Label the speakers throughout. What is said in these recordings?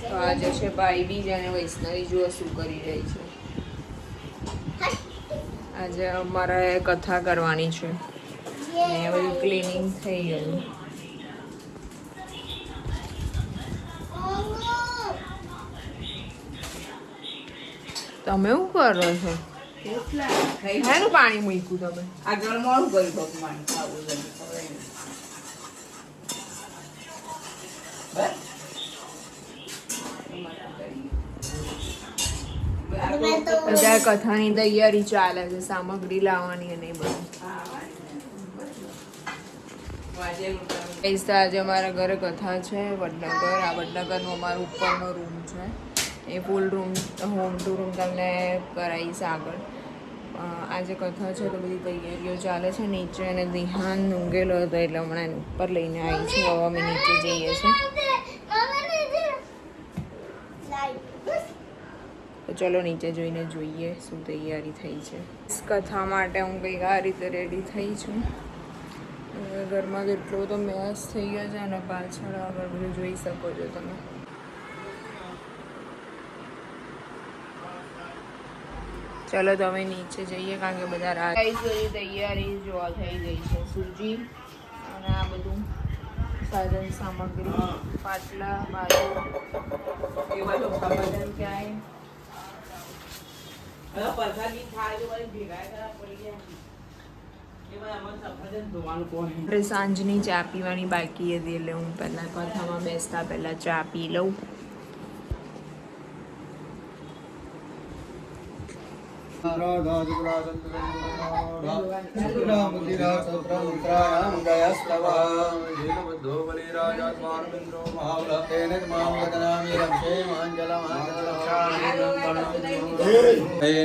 Speaker 1: તો આજે છે ભાઈ અને વૈષ્ણવી જુઓ શું કરી રહી છે. આજે અમારે કથા કરવાની છે. ને બધું ક્લિનિંગ થઈ ગયું. તમે શું કરો છો? પાણી મૂક્યું તમે.
Speaker 2: આગળ મોડું કર્યું ભગવાન? બધું
Speaker 1: કથાની તૈયારી ચાલે છે, સામગ્રી લાવવાની અને બધું. આજે અમારા ઘરે કથા છે, વડનગર. આ વડનગરનો અમારો ઉપરનો રૂમ છે. એ full room home to room તમને કરાવીશ આગળ. આજે કથા છે તો બધી તૈયારીઓ ચાલે છે, નીચે અને દિહાન ઊંઘેલો હતો એટલે હમણાં ઉપર લઈને આવી છું હવે અમે નીચે જઈએ છીએ. તો ચલો નીચે જોઈને જોઈએ શું તૈયારી થઈ છે. કથા માટે હું કંઈક આ રીતે રેડી થઈ છું. ઘરમાં કેટલો તો મેસ થઈ ગયો છે અને પાછળ આગળ બધું જોઈ શકો છો તમે. ચલો તો હવે નીચે જઈએ કારણ કે બધા રાત બધી તૈયારી જોવા થઈ ગઈ છે. સૂજી અને આ બધું સાધન સામગ્રી પાટલા બાજુ
Speaker 2: એ બધું. ખબર
Speaker 1: ક્યાંય
Speaker 2: હવે પ્રસાદી થાય તો વળી ભેગા કરવા પડી ગયા. એ બધા મને સફરજન ધોવાનું કોણ?
Speaker 1: આપણે સાંજની ચા પીવાની બાકી હતી એટલે હું પહેલાં કથામાં બેસતા પહેલાં ચા પી લઉં.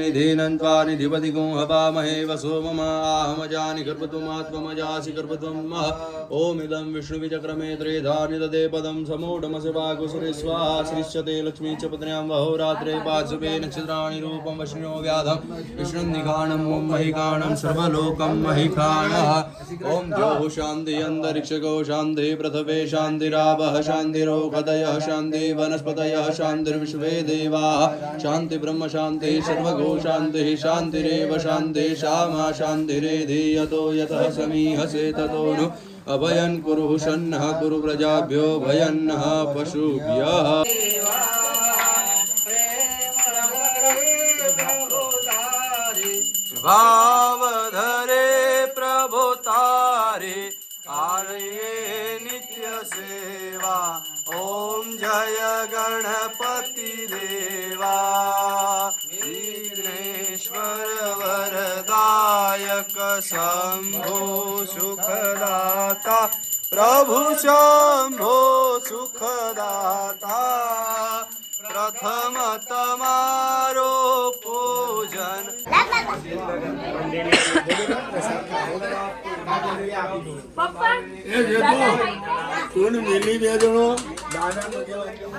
Speaker 3: निधीनन्त्वा निधिपति गुं हवामहे वसो मम आहमजानि गर्भत्वमात्मजासि गर्भत्वं मह ॐ विष्णुविचक्रमे त्रेधानि ददे पदं समूढमसि वाकुसुरे स्वाहा श्रीश्चते लक्ष्मी च पत्न्यां वहोरात्रे पाशुपे नक्षत्राणि रूपं वश्नो व्याधं વિષ્ણુનિકાણમ ઓમ મહિકાણમ સર્વલોકમ મહિકાણ ઓમ જો શાંતિ અંતરિક્ષકો શાંતિ પૃથ્વે શાંતિરાવહ શાંતિરોગદય શાંતિ વનસ્પતય શાંતિર્વિશ્વે દેવા શાંતિ બ્રહ્મ શાંતિ સર્વગો શાંતિ શાંતિરેવ શાંતિ શામા શાંતિરે ધીયતો યથ સમીહસે તતો નું અભયન કુરુ સન્નઃ કુરુ પ્રજાભ્યો ભયન્નઃ પશુભ્યઃ ભાવ ધરે પ્રભુ તારે આરયે નિત્ય સેવા ઓમ જય ગણપતિ દેવા વિઘ્નેશ્વર વરદાયક શંભો સુખદાતા પ્રભુ શંભો સુખદાતા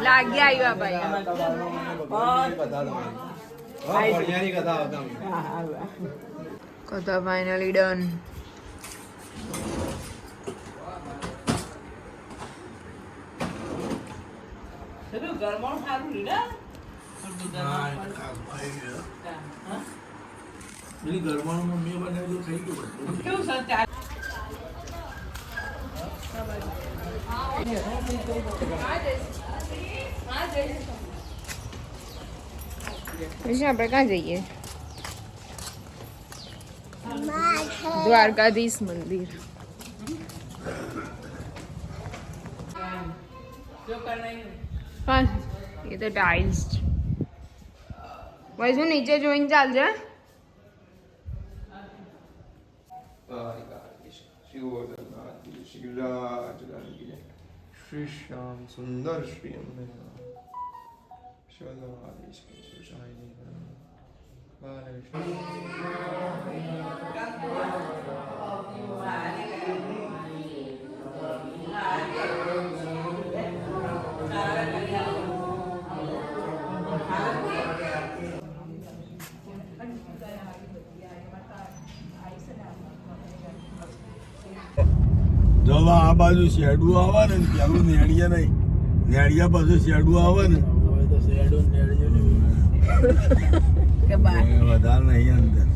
Speaker 1: લાગ્યા આવ્યા ભાઈ? કથા ફાઇનલી ડન
Speaker 2: બધું સારું લીધા? બધું ગરમાણું હા?
Speaker 4: પેલી ગરમાળુમાં મેં બનાવેલું ખાઈ ગયું બધું.
Speaker 2: કેવું છે ચા?
Speaker 1: પછી આપણે ક્યાં જઈએ દ્વારકાધીશ મંદિર
Speaker 2: જો કરનાઈ.
Speaker 1: હા એ તો ટાઇલ્સ છે ભાઈ શું નીચે જોઈને ચાલજે
Speaker 3: harika ശിവരാജരാജനെ ശ്രീശ്യാം Sundar Shri
Speaker 5: അമ്മന ശിവനാദേശായി Balakrishna Thank you. રવા આ બાજુ શેડું આવે ને પેલું નેડિયા નહીં. નેડિયા પાછું શેડું આવે ને વધારે નહીં અંદર.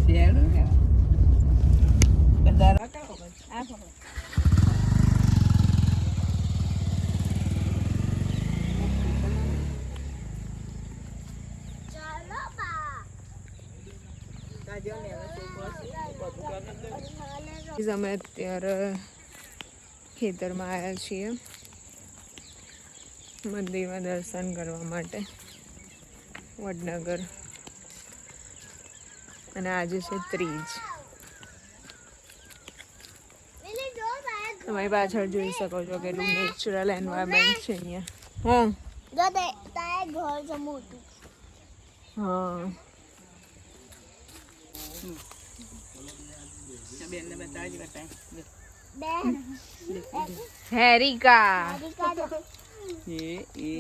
Speaker 1: અમે અત્યારે ખેતરમાં આવ્યા છીએ. મંદિરમાં દર્શન કરવા માટે. વડનગર. અને આજે છે ત્રીજ. તમારી પાછળ જોઈ શકો છો કે એટલું નેચરલ એન્વાયરમેન્ટ છે અહીંયા. હા.
Speaker 2: બેનને બતાય.
Speaker 1: હેરિકા
Speaker 2: એ એ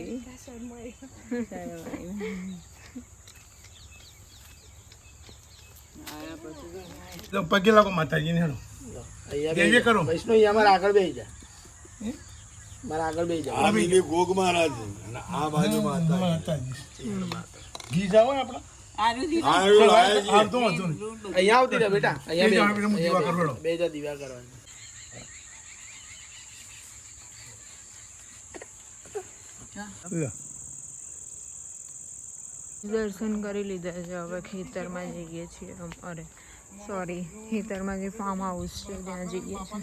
Speaker 2: આયા
Speaker 5: તો પગે લાગો માતાજીને હેડો. જય કરો.
Speaker 4: વૈષ્ણવ અહીંયા મારા આગળ બેહી જા. મારા આગળ બેહી જા.
Speaker 5: આ બીજે ગોગ મહારાજ અને આ બાજુ માતાજી. ઘી જાવ આપણા.
Speaker 4: અહીંયા આવતી રહે બેટા. અહીંયા.
Speaker 5: આપણે દીવા કરવાનો.
Speaker 4: બેહી જા દીવા કરવાની
Speaker 5: લે.
Speaker 1: દર્શન કરી લીધા છે. હવે ખેતરમાં જઈએ છીએ અમારે સોરી ખેતરમાં જે ફાર્મ હાઉસ છે ત્યાં જઈએ છીએ.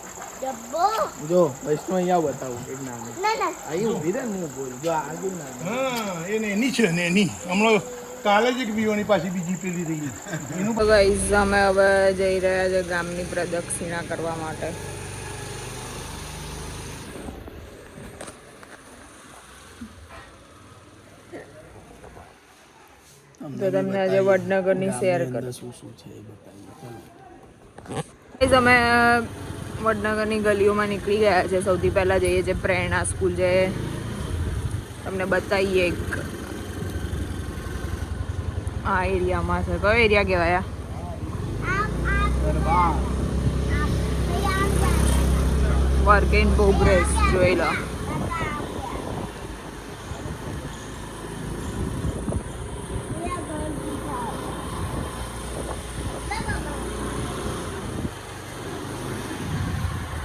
Speaker 6: ડબ્બો?
Speaker 4: જો વૈષ્ણવ અહીંયા બતાવું એક નામ.
Speaker 6: ના ના.
Speaker 4: અહીં ઊભી રહે ને હું બોલું. જો આ જો નાની
Speaker 5: હા એને એની છે નેની. હમણાં કાલે જ એક પીવાની પાછી બીજી પેલી રહી. એનું
Speaker 1: ગાઈઝ અમે હવે જઈ રહ્યા છે ગામની પ્રદક્ષિણા કરવા માટે. તો તમને આજે વડનગરની શેર કરું.
Speaker 4: શું શું છે એ બતાવીએ. ચાલો
Speaker 1: અમે વડનગરની ગલીઓમાં નીકળી ગયા છે. સૌથી પહેલા જઈએ છીએ પ્રેરણા સ્કૂલ જે તમને બતાવીએ એક. આ એરિયામાં છે. કયો એરિયા કહેવાય વર્ક ઇન પ્રોગ્રેસ જોઈ લો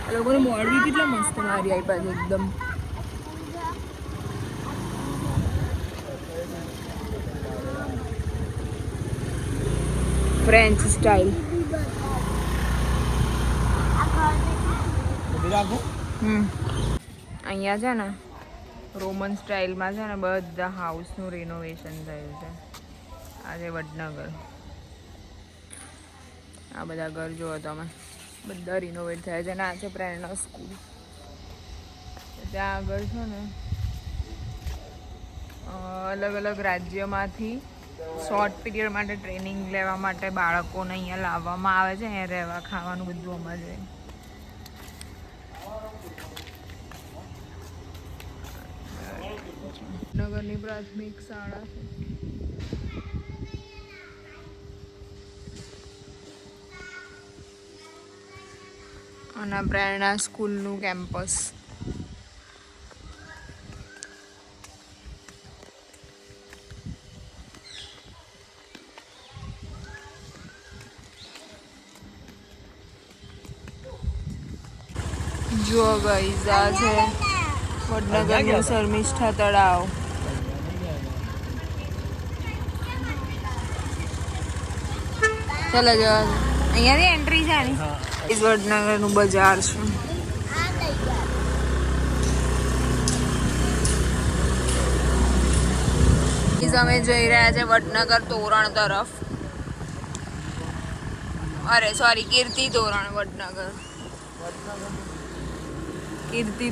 Speaker 1: આ લોકોની મોડવી કેટલા મસ્ત મારી આપ્યા છે એકદમ ફ્રેન્ચ સ્ટાઇલ અહીંયા છે ને રોમન સ્ટાઇલમાં છે ને બધા હાઉસનું રિનોવેશન થયું છે આજે વડનગર આ બધા ઘર જુઓ તમે બધા રિનોવેટ થયા છે અને આ છે પ્રેરણા સ્કૂલ ત્યાં આગળ છે ને અલગ અલગ રાજ્યમાંથી શોર્ટ પીરિયડ માટે ટ્રેનિંગ લેવા માટે બાળકોને અહીંયા લાવવામાં આવે છે, અહીંયા રહેવા, ખાવાનું બધું અમારે જોઈએ નગરની પ્રાથમિક શાળા છે. અને પ્રેરણા સ્કૂલનું કેમ્પસ આ છે. વડનગરનું શર્મિષ્ઠા તળાવ. ચલો જવા અહીંયાથી એન્ટ્રી છે આની. વડનગરનું બજાર છે. અમે જઈ રહ્યા છે વડનગર તોરણ તરફ. અરે સોરી કીર્તિ તોરણ વડનગર. કીર્તિ.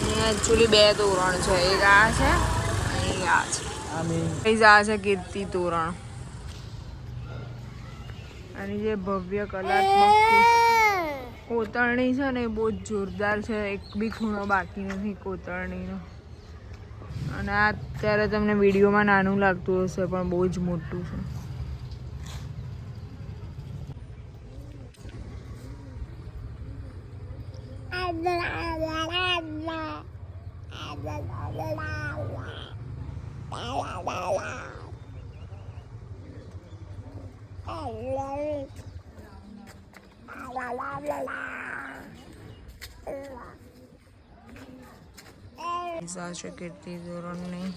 Speaker 1: અહીંયા એકચ્યુઅલી બે તોરણ છે. એક આ છે અને આ છે. આ છે કીર્તિ તોરણ અને જે ભવ્ય કલાત્મક કોતરણી છે ને એ બહુ જ જોરદાર છે. એક બી ખૂણો બાકી નથી કોતરણીનો. અને આ અત્યારે તમને વિડીયોમાં નાનું લાગતું હશે પણ બહુ જ મોટું છે. આ છે કીર્તિ ધોરણની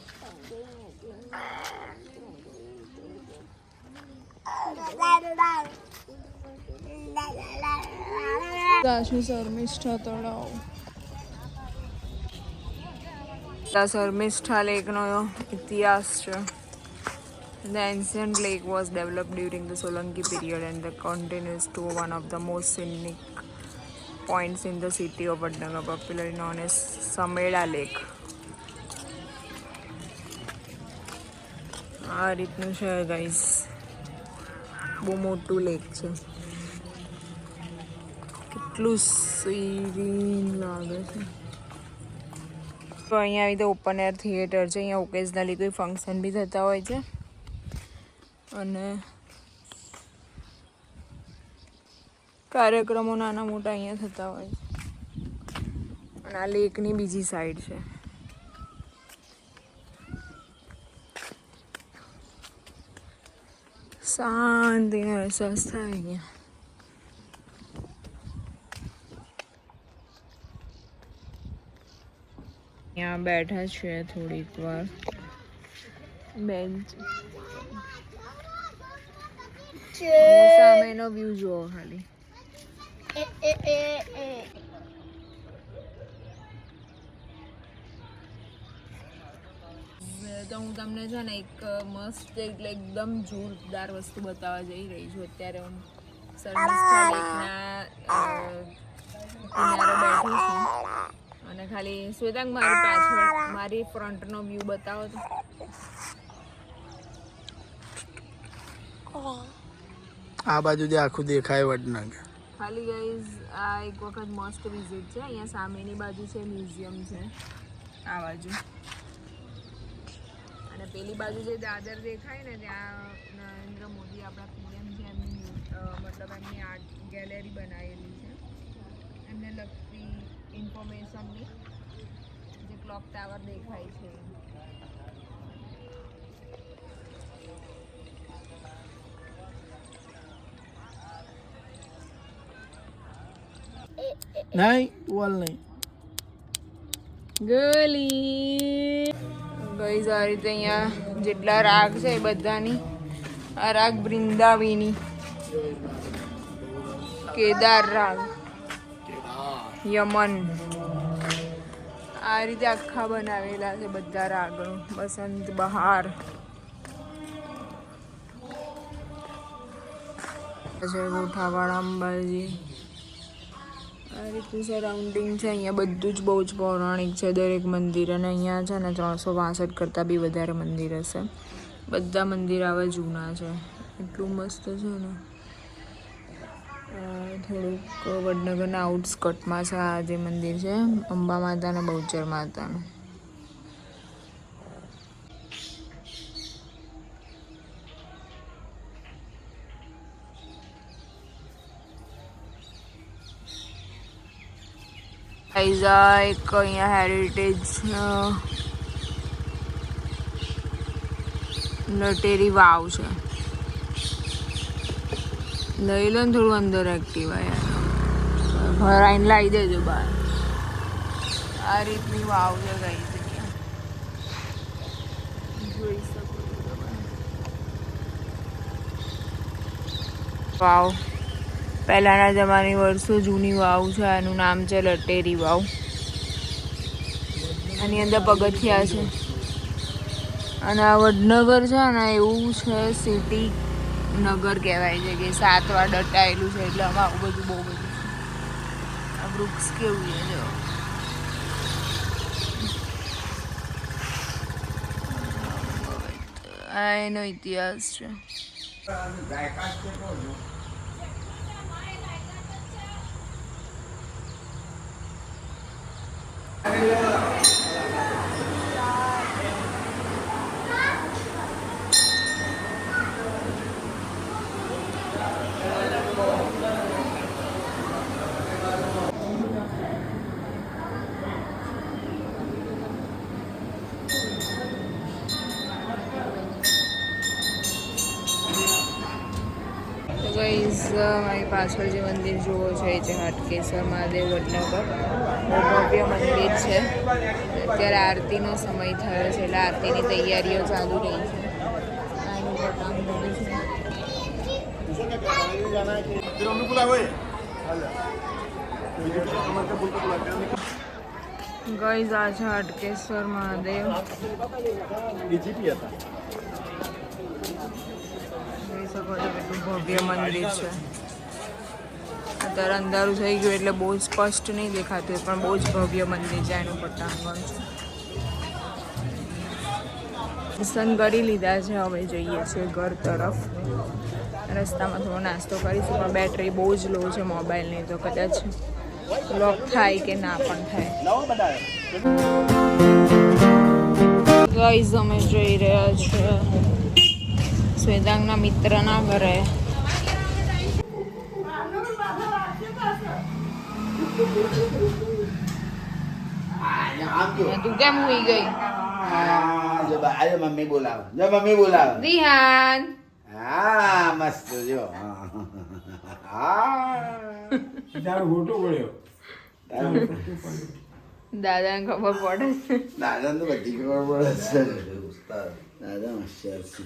Speaker 1: દાશી શર્મિષ્ઠા તળાવ શર્મિષ્ઠા લેકનો ઇતિહાસ છે The ancient lake was developed during the Solanki period and continues to one of the most scenic points in the city of Vadnagar, popularly known as Sameda Lake. આ રીતનું છે ગાઈસ બહુ મોટું લેક છે. કેટલું સીરીન લાગે છે. તો અહીંયા આવી રીતે ઓપન એર થિયેટર છે. અહીંયા ઓકેઝનલી કોઈ ફંક્શન બી થતા હોય છે. અને કાર્યક્રમો નાના મોટા અહીંયા થતા હોય છે. અને આ લેકની બીજી સાઈડ છે. શાંતિનો અહેસાસ થાય અહીંયા. અહીંયા બેઠા છીએ થોડીક વાર. બેન્ચ. સામેનો વ્યૂ જુઓ ખાલી. તો હું તમને છે ને એક મસ્ત એટલે એકદમ જોરદાર વસ્તુ બતાવવા જઈ રહી છું. અત્યારે હું કિનારે બેઠી છું. અને ખાલી શ્વેતાંગ મારી પાછળ મારી ફ્રન્ટનો વ્યૂ બતાવો તો.
Speaker 4: આ બાજુ જે આખું દેખાય વડનગર.
Speaker 1: ખાલી ગાઈઝ આ એક વખત મસ્ટ વિઝિટ છે. અહીંયા સામેની બાજુ છે મ્યુઝિયમ છે. આ બાજુ. અને પેલી બાજુ જે દાદર દેખાય ને, ત્યાં નરેન્દ્ર મોદી આપણા પીએમ છે, એમની મતલબ એમની આર્ટ ગેલેરી બનાવેલી છે. એમને લગતી ઇન્ફોર્મેશનની જે ક્લોક ટાવર દેખાય છે.
Speaker 4: નહીં વોલ નહીં
Speaker 1: ગલી. ગઈ આ રીતે અહીંયા જેટલા રાગ છે એ બધાની. આ રાગ વૃંદાવીની. કેદાર રાગ. યમન. આ રીતે આખા બનાવેલા છે બધા રાગો. બસંત બહાર. ગોઠાવાળા અંબાજી. આ રીતનું સરાઉન્ડિંગ છે, અહીંયા બધું જ બહુ જ પૌરાણિક છે, દરેક મંદિર અને અહીંયા છે ને ત્રણસો બાસઠ કરતાં બી વધારે મંદિર હશે. બધા મંદિર આવા જૂના છે. એટલું મસ્ત છે ને. થોડુંક વડનગરના આઉટસ્કટમાં છે આ જે મંદિર છે, અંબા માતાના બહુચર માતાનું. પ્લાઇઝા એક અહીંયા હેરિટેજ લટેરી વાવ છે. લઈ લો ને થોડું અંદર એક્ટિવા યાર. ભરાઈને લાવી દેજો બહાર. આ રીતની વાવ છે ગઈ જોઈ વાવ. પહેલાંના જમાની વર્ષો જૂની વાવ છે, એનું નામ છે લટેરી વાવ. આની અંદર પગથિયા છે. અને આ વડનગર છે ને, એવું છે સિટી નગર કહેવાય છે કે સાત વાર દટાયેલું છે, એટલે આમાં આવું બધું બહુ બધું આ વૃક્ષ કેવું છે જો આ એનો ઇતિહાસ છે. Yeah. મારી પાછળ જે મંદિર જુઓ છો, એ છે હાટકેશ્વર મહાદેવ વડનગર ભવ્ય મંદિર છે. અત્યારે આરતીનો સમય થયો છે, એટલે આરતીની તૈયારીઓ ચાલુ રહી છે. ગઈ જા છે હટકેશ્વર મહાદેવ. શકો ભવ્ય મંદિર છે. અત્યારે અંધારું થઈ ગયું એટલે બહુ સ્પષ્ટ નહીં દેખાતું પણ બહુ જ ભવ્ય મંદિર છે એનું પટ્ટાંગણ દર્શન કરી લીધા છે, હવે જઈએ છીએ ઘર તરફ. રસ્તામાં થોડો નાસ્તો કરીશું, પણ બેટરી બહુ જ લો છે મોબાઈલની તો કદાચ લોક થાય કે ના પણ થાય. ગાઈઝ અમે જઈ રહ્યા છીએ. શ્વેતાંગના મિત્રના ઘરે. તું કેમ હોઈ ગઈ?
Speaker 2: આજે મમ્મી બોલાવો. જો મમ્મી બોલાવો. હા મસ્ત જો. હા
Speaker 5: ફોટો પડ્યો
Speaker 1: દાદાને ખબર પડે. છે
Speaker 2: દાદા તો બધી ખબર પડે દાદા હોશિયાર છે.